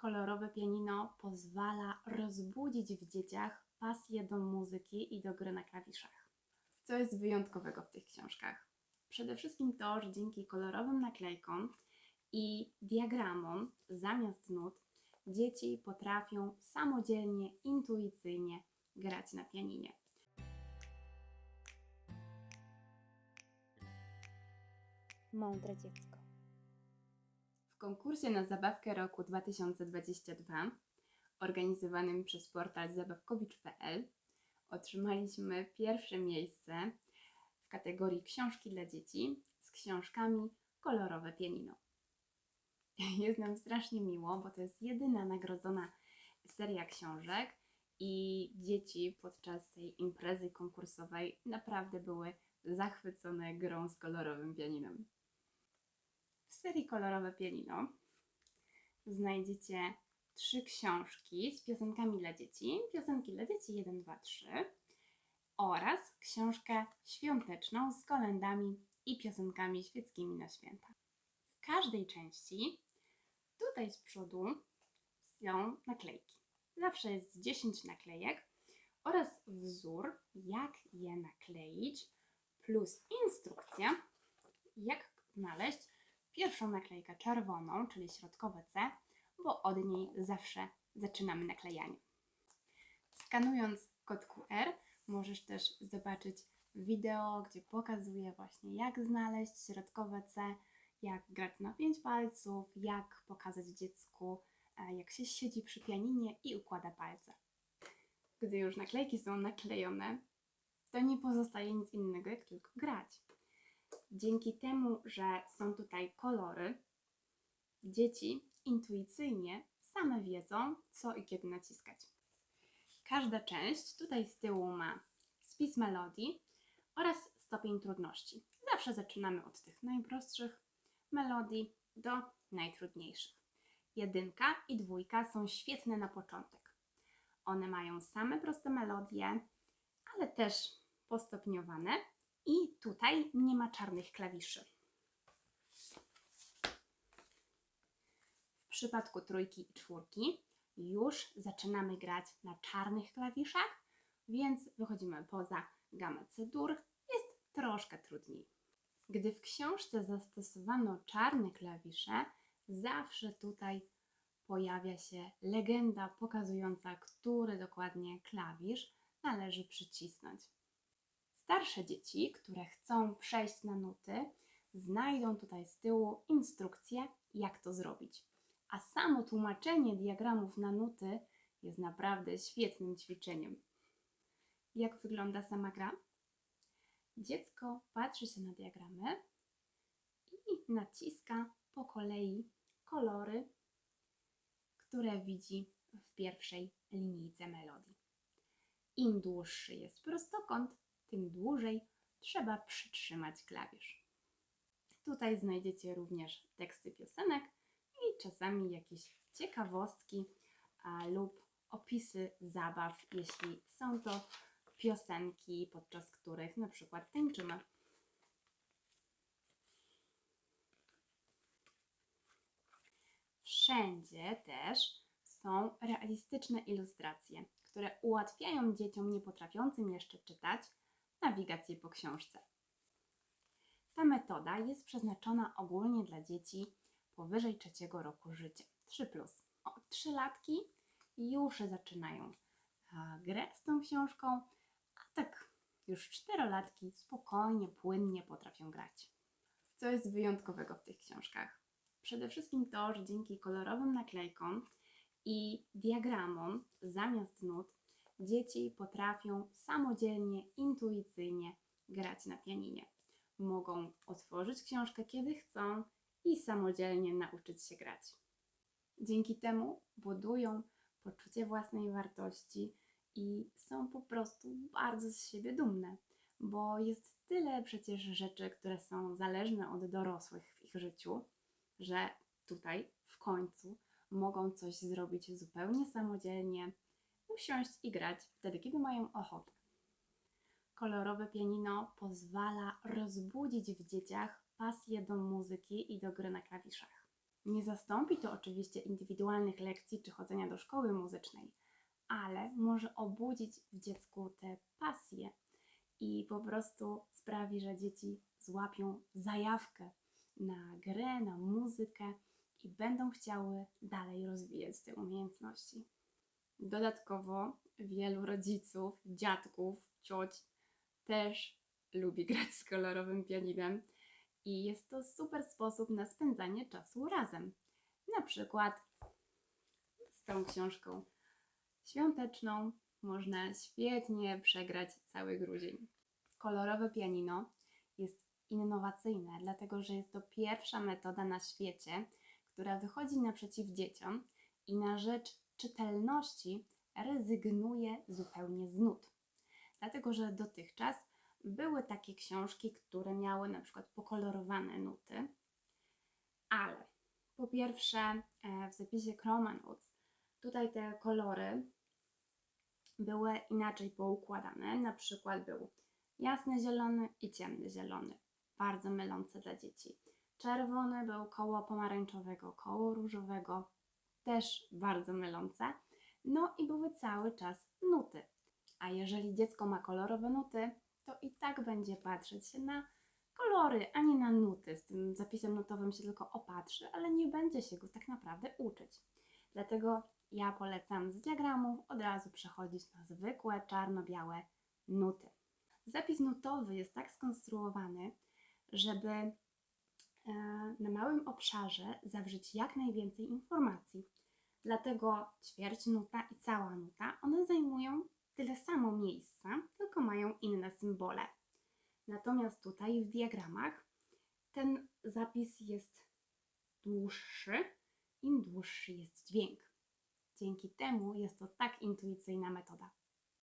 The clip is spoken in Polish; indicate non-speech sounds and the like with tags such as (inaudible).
Kolorowe pianino pozwala rozbudzić w dzieciach pasję do muzyki i do gry na klawiszach. Co jest wyjątkowego w tych książkach? Przede wszystkim to, że dzięki kolorowym naklejkom i diagramom zamiast nut dzieci potrafią samodzielnie, intuicyjnie grać na pianinie. Mądre dziecko. Konkursie na zabawkę roku 2022, organizowanym przez portal zabawkowicz.pl, otrzymaliśmy pierwsze miejsce w kategorii książki dla dzieci z książkami Kolorowe Pianino. (laughs) Jest nam strasznie miło, bo to jest jedyna nagrodzona seria książek i dzieci podczas tej imprezy konkursowej naprawdę były zachwycone grą z kolorowym pianinem. W serii Kolorowe Pianino znajdziecie trzy książki z piosenkami dla dzieci, piosenki dla dzieci 1, 2, 3 oraz książkę świąteczną z kolendami i piosenkami świeckimi na święta. W każdej części tutaj z przodu są naklejki. Zawsze jest 10 naklejek oraz wzór, jak je nakleić, plus instrukcja, jak znaleźć pierwszą naklejkę czerwoną, czyli środkowe C, bo od niej zawsze zaczynamy naklejanie. Skanując kod QR możesz też zobaczyć wideo, gdzie pokazuję właśnie jak znaleźć środkowe C, jak grać na pięć palców, jak pokazać dziecku, e, jak się siedzi przy pianinie i układa palce. Gdy już naklejki są naklejone, to nie pozostaje nic innego, jak tylko grać. Dzięki temu, że są tutaj kolory, dzieci intuicyjnie same wiedzą, co i kiedy naciskać. Każda część tutaj z tyłu ma spis melodii oraz stopień trudności. Zawsze zaczynamy od tych najprostszych melodii do najtrudniejszych. Jedynka i dwójka są świetne na początek. One mają same proste melodie, ale też postopniowane i tutaj nie ma czarnych klawiszy. W przypadku trójki i czwórki już zaczynamy grać na czarnych klawiszach, więc wychodzimy poza gamę C-dur. Jest troszkę trudniej. Gdy w książce zastosowano czarne klawisze, zawsze tutaj pojawia się legenda pokazująca, który dokładnie klawisz należy przycisnąć. Starsze dzieci, które chcą przejść na nuty, znajdą tutaj z tyłu instrukcję, jak to zrobić. A samo tłumaczenie diagramów na nuty jest naprawdę świetnym ćwiczeniem. Jak wygląda sama gra? Dziecko patrzy się na diagramy i naciska po kolei kolory, które widzi w pierwszej linijce melodii. Im dłuższy jest prostokąt, tym dłużej trzeba przytrzymać klawisz. Tutaj znajdziecie również teksty piosenek i czasami jakieś ciekawostki a, lub opisy zabaw, jeśli są to piosenki, podczas których na przykład tańczymy. Wszędzie też są realistyczne ilustracje, które ułatwiają dzieciom niepotrafiącym jeszcze czytać nawigację po książce. Ta metoda jest przeznaczona ogólnie dla dzieci powyżej trzeciego roku życia. 3. Od 3 latki już zaczynają grę z tą książką, a tak już czterolatki spokojnie, płynnie potrafią grać. Co jest wyjątkowego w tych książkach? Przede wszystkim to, że dzięki kolorowym naklejkom i diagramom zamiast nut dzieci potrafią samodzielnie, intuicyjnie grać na pianinie. Mogą otworzyć książkę kiedy chcą i samodzielnie nauczyć się grać. Dzięki temu budują poczucie własnej wartości i są po prostu bardzo z siebie dumne, bo jest tyle przecież rzeczy, które są zależne od dorosłych w ich życiu, że tutaj w końcu mogą coś zrobić zupełnie samodzielnie, usiąść i grać wtedy, kiedy mają ochotę. Kolorowe pianino pozwala rozbudzić w dzieciach pasję do muzyki i do gry na klawiszach. Nie zastąpi to oczywiście indywidualnych lekcji czy chodzenia do szkoły muzycznej, ale może obudzić w dziecku tę pasję i po prostu sprawi, że dzieci złapią zajawkę na grę, na muzykę i będą chciały dalej rozwijać te umiejętności. Dodatkowo wielu rodziców, dziadków, cioć też lubi (laughs) grać z kolorowym pianinem i jest to super sposób na spędzanie czasu razem. Na przykład z tą książką świąteczną można świetnie przegrać cały grudzień. Kolorowe pianino jest innowacyjne, dlatego że jest to pierwsza metoda na świecie, która wychodzi naprzeciw dzieciom i na rzecz czytelności rezygnuje zupełnie z nut. Dlatego, że dotychczas były takie książki, które miały na przykład pokolorowane nuty, ale po pierwsze e, w zapisie Chroma Notes tutaj te kolory były inaczej poukładane. Na przykład był jasny zielony i ciemny zielony, bardzo mylące dla dzieci. Czerwony był koło pomarańczowego, koło różowego, też bardzo mylące. No i były cały czas nuty. A jeżeli dziecko ma kolorowe nuty, to i tak będzie patrzeć się na kolory, a nie na nuty. Z tym zapisem nutowym się tylko opatrzy, ale nie będzie się go tak naprawdę uczyć. Dlatego ja polecam z diagramów od razu przechodzić na zwykłe czarno-białe nuty. Zapis nutowy jest tak skonstruowany, żeby e, na małym obszarze zawrzeć jak najwięcej informacji. Dlatego ćwierć nuta i cała nuta, one zajmują tyle samo miejsca, tylko mają inne symbole. Natomiast tutaj w diagramach ten zapis jest dłuższy, im dłuższy jest dźwięk. Dzięki temu jest to tak intuicyjna metoda.